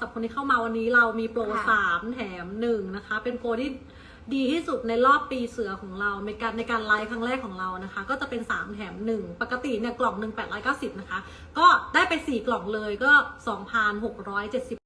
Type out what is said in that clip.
สับคนที่เข้ามาวันนี้เรามีโปรค่ะสามแถมหนึ่งนะคะ เป็นโปรที่ดีที่สุดในรอบปีเสือของเราในการในการไลฟ์ครั้งแรกของเรานะคะ ก็จะเป็น 3 แถม 1 ปกติเนี่ยกล่องหนึ่ง890 นะคะ ก็ได้ไป 4 กล่องเลยก็ 2,670